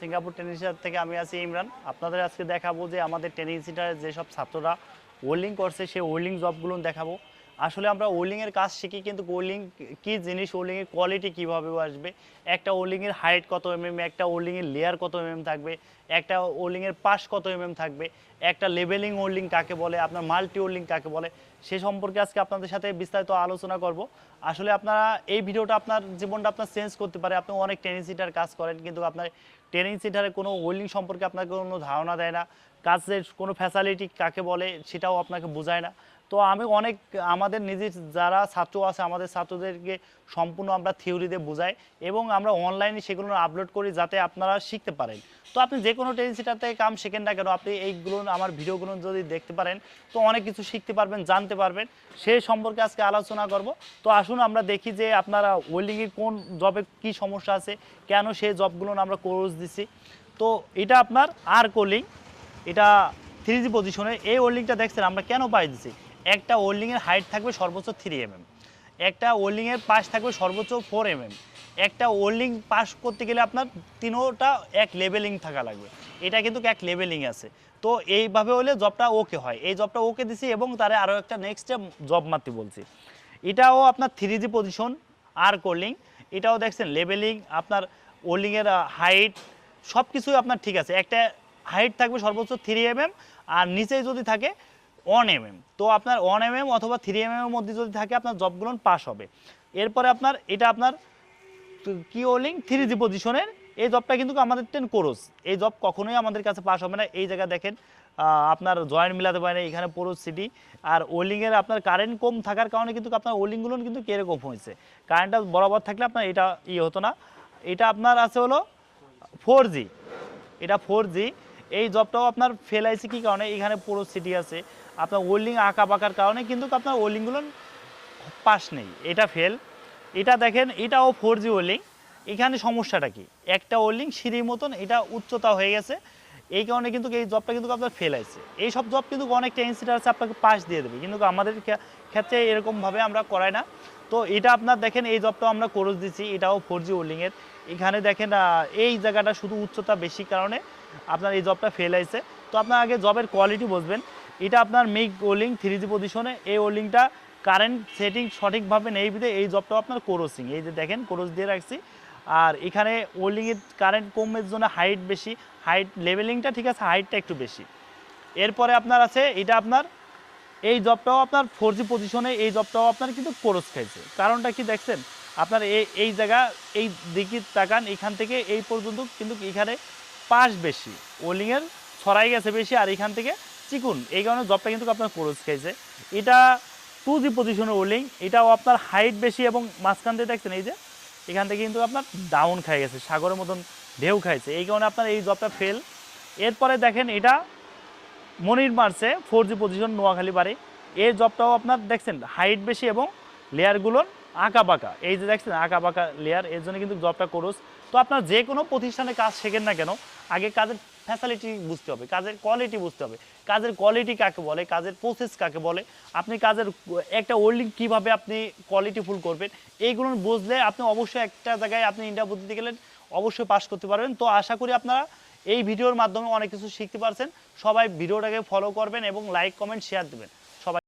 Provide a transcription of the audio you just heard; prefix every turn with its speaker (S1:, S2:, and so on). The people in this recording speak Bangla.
S1: সিঙ্গাপুর টেনিস সেন্টার থেকে আমি আছি ইমরান। আপনাদের আজকে দেখাবো যে আমাদের সেন্টারে যেসব ছাত্ররা ওয়েল্ডিং করছে, সেই ওয়েল্ডিং জবগুলো দেখাবো। আসলে আমরা ওয়েল্ডিংয়ের কাজ শিখি, কিন্তু ওয়েল্ডিং কী জিনিস ওয়েল্ডিংয়ের কোয়ালিটি কীভাবে আসবে? একটা ওয়েল্ডিংয়ের হাইট কত এমএম একটা ওয়েল্ডিংয়ের লেয়ার কত এমএম থাকবে, একটা ওয়েল্ডিংয়ের পাশ কত এমএম থাকবে, একটা লেভেলিং ওয়েল্ডিং কাকে বলে, আপনার মাল্টি ওয়েল্ডিং কাকে বলে, সে সম্পর্কে আজকে আপনাদের সাথে বিস্তারিত আলোচনা করব। আসলে আপনারা এই ভিডিওটা আপনার জীবনটা আপনার চেঞ্জ করতে পারে, আপনি অনেক ট্রেনিং সিটার কাজ করেন, কিন্তু আপনার ট্রেনিং সিটারে কোনো ওয়েল্ডিং সম্পর্কে আপনাকে কোনো ধারণা দেয় না। কাজের কোনো ফ্যাসিলিটি কাকে বলে সেটাও আপনাকে বোঝায় না। তো আমি অনেক, আমাদের নিজের যারা ছাত্র আছে, আমাদের ছাত্রদেরকে সম্পূর্ণ আমরা থিওরিতে বোঝাই এবং আমরা অনলাইনে সেগুলো আপলোড করি যাতে আপনারা শিখতে পারেন। তো আপনি যে কোনো থেকে কাম শেখেন না কেন, আপনি এইগুলো, আমার ভিডিওগুলো যদি দেখতে পারেন, তো অনেক কিছু শিখতে পারবেন, জানতে পারবেন। সে সম্পর্কে আজকে আলোচনা করব। তো আসুন আমরা দেখি যে আপনারা ওয়েল্ডিংয়ে কোন জবে কি সমস্যা আছে, কেন সেই জবগুলো আমরা কোর্স দিছি। তো এটা আপনার আর কোলিং এটা থ্রি জি পজিশনে এই ওয়েল্ডিংটা দেখছেন আমরা কেন পাই দিছি? একটা ওয়েল্ডিংয়ের হাইট থাকবে সর্বোচ্চ থ্রি এমএম একটা ওয়েল্ডিংয়ের পাশ থাকবে সর্বোচ্চ ফোর এমএম একটা ওয়েল্ডিং পাস করতে গেলে আপনার তিনোটা এক লেভেলিং থাকা লাগবে। এটা কিন্তু এক লেভেলিং আছে। তো এইভাবে হলে জবটা ওকে হয়। এই জবটা ওকে দিছি এবং তারে আরও একটা নেক্সট জব মারতে বলছি। এটাও আপনার থ্রি জি পজিশন আর কোল্ডিং এটাও দেখছেন লেভেলিং আপনার ওল্ডিংয়ের হাইট সব কিছুই আপনার ঠিক আছে। একটা হাইট থাকবে সর্বোচ্চ থ্রি এমএম আর নিচে যদি থাকে ওয়ান এমএম তো আপনার ওয়ান এমএম অথবা থ্রি এমএম এর মধ্যে যদি থাকে আপনার জবগুলো পাস হবে। এরপরে আপনার, এটা আপনার কি ওলিং থ্রি জি পজিশনের এই জবটা কিন্তু আমাদের টেন কোরস এই জব কখনোই আমাদের কাছে পাস হবে না। এই জায়গায় দেখেন আপনার জয়েন্ট মিলাতে পারে এখানে পুরো সিটি আর ওলিংয়ের আপনার কারেন্ট কম থাকার কারণে কিন্তু আপনার ওলিংগুলো কিন্তু কীরকম হয়েছে? কারেন্টটা বরাবর থাকলে আপনার এটা ইয়ে হতো না। এটা আপনার আছে হলো ফোর এটা ফোর এই জবটাও আপনার ফেল আইছে কী কারণে? এখানে পুরো সিটি আছে। আপনার ওয়েল্ডিং আঁকা বাঁকার কারণে কিন্তু আপনার ওয়েল্ডিংগুলো পাস নেই। এটা ফেল এটা দেখেন, এটাও ফোর জি ওয়েল্ডিং এখানে সমস্যাটা কি? একটা ওয়েল্ডিং সিঁড়ির মতন, এটা উচ্চতা হয়ে গেছে। এই কারণে কিন্তু এই জবটা কিন্তু আপনার ফেল আছে এই সব জব কিন্তু অনেক টেন্সিটার আছে, আপনাকে পাস দিয়ে দেবে। কিন্তু আমাদের ক্ষেত্রে এরকমভাবে আমরা করাই না। তো এটা আপনার দেখেন, এই জবটাও আমরা কোর্স দিচ্ছি। এটাও ফোর জি ওয়েল্ডিংয়ের এখানে দেখেন এই জায়গাটা শুধু উচ্চতা বেশি কারণে আপনার এই জবটা ফেল আইছে। তো আপনার আগে জবের কোয়ালিটি বুঝবেন। এটা আপনার মিগ ওলিং থ্রি জি পজিশনে এই ওলিংটা কারেন্ট সেটিং সঠিকভাবে নেই বিধে এই জবটাও আপনার কোরসিং এই যে দেখেন কোরস দিয়ে রাখছি। আর এখানে ওলিংয়ের কারেন্ট কমের জন্য হাইট বেশি। হাইট লেভেলিংটা ঠিক আছে হাইটটা একটু বেশি। এরপরে আপনার আছে, এটা আপনার, এই জবটাও আপনার ফোর জি পজিশনে এই জবটাও আপনার কিন্তু কোরস খাইছে। কারণটা কি দেখছেন? আপনার এই এই জায়গা, এই দিকে তাকান, এখান থেকে এই পর্যন্ত কিন্তু এখানে পাশ বেশি ওলিংয়ের ছড়াই গেছে বেশি আর এখান থেকে চিকুন। এই কারণে জবটা কিন্তু আপনার কোরস খাইছে। এটা টু জি পজিশনের ওলিং এটাও আপনার হাইট বেশি এবং মাঝখান দিয়ে দেখছেন এই যে, এখান থেকে কিন্তু আপনার ডাউন খাই গেছে, সাগরের মতন ঢেউ খাইছে। এই কারণে আপনার এই জবটা ফেল এরপরে দেখেন এটা মনির মারছে ফোর জি পজিশন নোয়াখালী বাড়ি। এই জবটাও আপনার দেখছেন হাইট বেশি এবং লেয়ারগুলোর আঁকা বাঁকা এই যে দেখছেন আঁকা বাঁকা লেয়ার এর জন্য কিন্তু জবটা করুস তো আপনার যে কোনো প্রতিষ্ঠানে কাজ শেখেন না কেন, আগে কাজের ফ্যাসিলিটি বুঝতে হবে, কাজের কোয়ালিটি বুঝতে হবে। কাজের কোয়ালিটি কাকে বলে, কাজের প্রসেস কাকে বলে, আপনি কাজের একটা ওল্ডিং কীভাবে আপনি কোয়ালিটি ফুল করবেন, এইগুলো বুঝলে আপনি অবশ্যই একটা জায়গায় আপনি ইন্টারভিউ দিতে গেলেন, অবশ্যই পাস করতে পারবেন। তো আশা করি আপনারা এই ভিডিওর মাধ্যমে অনেক কিছু শিখতে পারছেন। সবাই ভিডিওটাকে ফলো করবেন এবং লাইক কমেন্ট শেয়ার দেবেন।